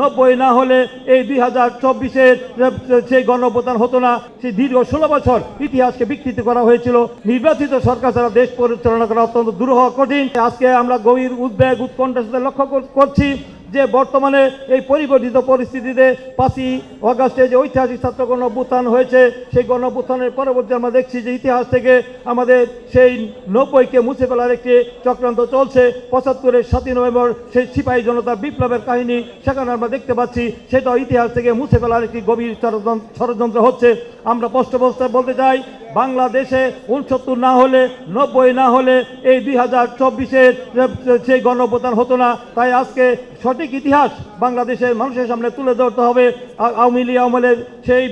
নব্বই না হলে এই দুই হাজার চব্বিশের সেই গণপ্রদান হতো না, সেই দীর্ঘ ষোলো বছর ইতিহাসকে বিকৃত করা হয়েছিল। নির্বাচিত সরকার ছাড়া দেশ পরিচালনা করা অত্যন্ত দুরূহ কঠিন। আজকে আমরা গভীর উদ্বেগ, উৎকণ্ঠার সাথে লক্ষ্য করছি। যে বর্তমানে এই পরিবর্তিত পরিস্থিতিতে পাঁচই অগাস্টে যে ঐতিহাসিক ছাত্র গণ অভ্যুত্থান হয়েছে, সেই গণ অভ্যুত্থানের পরবর্তী আমরা দেখছি যে ইতিহাস থেকে আমাদের সেই নব্বইকে মুছে ফেলার একটি চক্রান্ত চলছে। পঁচাত্তরের সাতই নভেম্বর সেই সিপাহী জনতা বিপ্লবের কাহিনী সেখানে আমরা দেখতে পাচ্ছি সেটা ইতিহাস থেকে মুছে ফেলার একটি গভীর ষড়যন্ত্র- হচ্ছে। আমরা স্পষ্ট বলতে চাই বাংলাদেশে উনসত্তর না হলে, নব্বই না হলে এই দুই হাজার চব্বিশের সেই গণপ্রদান হতো না। তাই আজকে সঠিক ইতিহাস বাংলাদেশের মানুষের সামনে তুলে ধরতে হবে। আওয়ামী লীগ আমলের সেই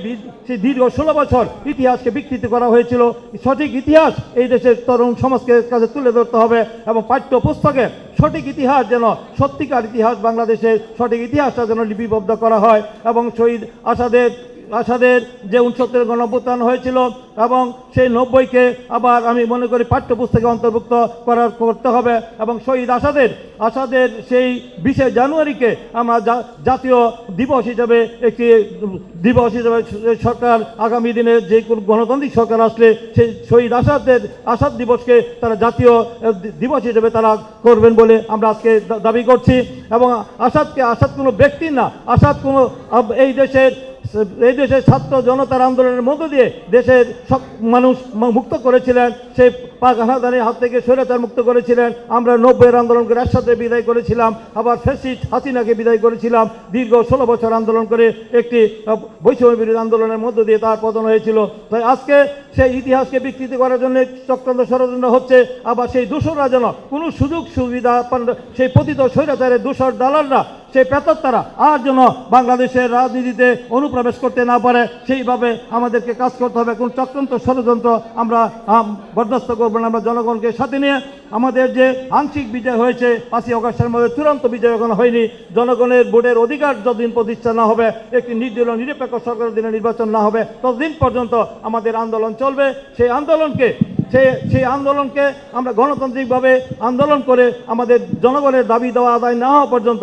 সেই দীর্ঘ ষোলো বছর ইতিহাসকে বিকৃতি করা হয়েছিল। সঠিক ইতিহাস এই দেশের তরুণ সমাজকে কাছে তুলে ধরতে হবে এবং পাঠ্য পুস্তকে সঠিক ইতিহাস যেন, সত্যিকার ইতিহাস বাংলাদেশের সঠিক ইতিহাসটা যেন লিপিবদ্ধ করা হয় এবং শহীদ আসাদের আসাদের যে উনসত্তরের গণপ্রত্যান হয়েছিল এবং সেই নব্বইকে আবার আমি মনে করি পাঠ্যপুস্তকে অন্তর্ভুক্ত করার করতে হবে এবং শহীদ আসাদের আসাদের সেই বিশে জানুয়ারিকে আমরা জাতীয় দিবস হিসেবে একটি দিবস হিসেবে সরকার আগামী দিনে যে কোনো গণতান্ত্রিক সরকার আসলে সেই শহীদ আসাদের আসাদ দিবসকে তারা জাতীয় দিবস হিসেবে তারা করবেন বলে আমরা আজকে দাবি করছি এবং আসাদকে আসাদ কোনো ব্যক্তি না, আসাদ কোনো এই দেশের এই দেশের ছাত্র জনতার আন্দোলনের মধ্য দিয়ে দেশের সব মানুষ মুক্ত করেছিলেন। সেই পাক হানাদারের হাত থেকে স্বৈরাচার মুক্ত করেছিলেন। আমরা নব্বইয়ের আন্দোলনকে একসাথে বিদায় করেছিলাম। আবার ফেসিস্ট হাসিনাকে বিদায় করেছিলাম। দীর্ঘ ষোলো বছর আন্দোলন করে একটি বৈষম্য বিরোধী আন্দোলনের মধ্য দিয়ে তার পতন হয়েছিল। তাই আজকে সেই ইতিহাসকে বিকৃতি করার জন্য চক্রান্ত ষড়যন্ত্র হচ্ছে। আবার সেই দূষররা যেন কোনো সুযোগ সুবিধা সেই পতিত স্বৈরাচারের দূষর দালালরা সেই তারা আর যেন বাংলাদেশের রাজনীতিতে অনুপ্রবেশ করতে না পারে, সেইভাবে আমাদেরকে কাজ করতে হবে। কোন চক্রান্ত ষড়যন্ত্র আমরা বরদাস্ত করব না। আমরা জনগণকে সাথে নিয়ে আমাদের যে আংশিক বিজয় হয়েছে, পাঁচই অগস্টের মধ্যে চূড়ান্ত বিজয় এখন হয়নি। জনগণের ভোটের অধিকার যতদিন প্রতিষ্ঠা না হবে, একটি নির্দলীয়, নিরপেক্ষ সরকারের দিনে নির্বাচন না হবে, ততদিন পর্যন্ত আমাদের আন্দোলন চলবে। সেই আন্দোলনকে সেই সেই আন্দোলনকে আমরা গণতান্ত্রিকভাবে আন্দোলন করে আমাদের জনগণের দাবি দেওয়া আদায় না হওয়া পর্যন্ত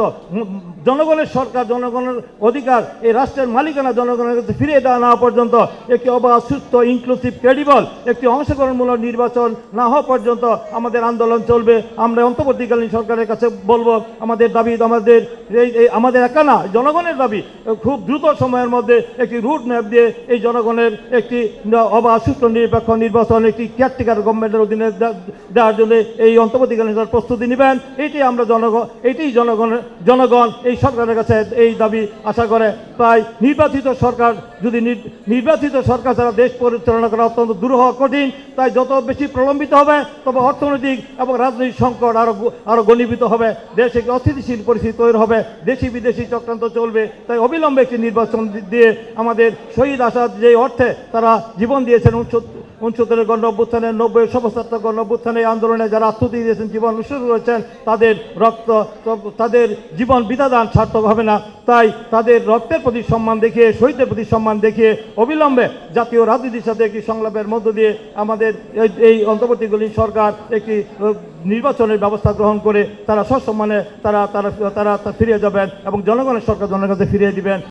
জনগণের সরকার, জনগণের অধিকার, এই রাষ্ট্রের মালিকানা জনগণের কাছে ফিরিয়ে দেওয়া না পর্যন্ত একটি অবাধ, সুস্থ ইনক্লুসিভ ক্রেডিবল একটি অংশগ্রহণমূলক নির্বাচন না হওয়া পর্যন্ত আমাদের আন্দোলন চলবে। আমরা অন্তর্বর্তীকালীন সরকারের কাছে বলব, আমাদের দাবি আমাদের, এই আমাদের একা না জনগণের দাবি, খুব দ্রুত সময়ের মধ্যে একটি রুট ম্যাপ দিয়ে এই জনগণের একটি অবাধ সুষ্ঠু নিরপেক্ষ নির্বাচন, একটি কেয়ারটেকার গভর্নমেন্টের অধীনে দেওয়ার জন্য এই অন্তর্বর্তীকালীন প্রস্তুতি নেবেন। এটি আমরা জনগণ এটি জনগণের জনগণ, এই সরকারের কাছে এই দাবি আশা করে। তাই নির্বাচিত সরকার যদি নির্বাচিত সরকার ছাড়া দেশ পরিচালনা করা অত্যন্ত দুরূহ কঠিন, তাই যত বেশি প্রলম্বিত হবে তবে অর্থনৈতিক এবং রাজনৈতিক সংকট আরও গু- আরও ঘনীভূত হবে। দেশে অস্থিতিশীল পরিস্থিতি তৈরি হবে, দেশি বিদেশি চক্রান্ত চলবে। তাই অবিলম্বে একটি নির্বাচন দিয়ে আমাদের শহীদ আসাদ যে অর্থে তারা জীবন দিয়েছেন উনসত্তর উনসত্তরের গণ অভ্যুত্থানে নব্বই সমস্ত গণ অভ্যুত্থানে আন্দোলনে যারা আত্মহতি দিয়েছেন, জীবন উৎসর্গ করেছেন, তাদের রক্ত, তাদের জীবন বিধাদান সার্থক হবে না। তাই তাদের রক্তের প্রতি সম্মান দেখিয়ে, শহীদদের প্রতি সম্মান দেখিয়ে অবিলম্বে জাতীয় রাজনীতির সাথে একটি সংলাপের মধ্য দিয়ে আমাদের এই- অন্তর্বর্তীকালীন সরকার একটি নির্বাচনের ব্যবস্থা গ্রহণ করে তারা সসম্মানে তারা তারা তারা তা ফিরিয়ে যাবেন এবং জনগণের সরকার জনগণের কাছে ফিরিয়ে দিবেন।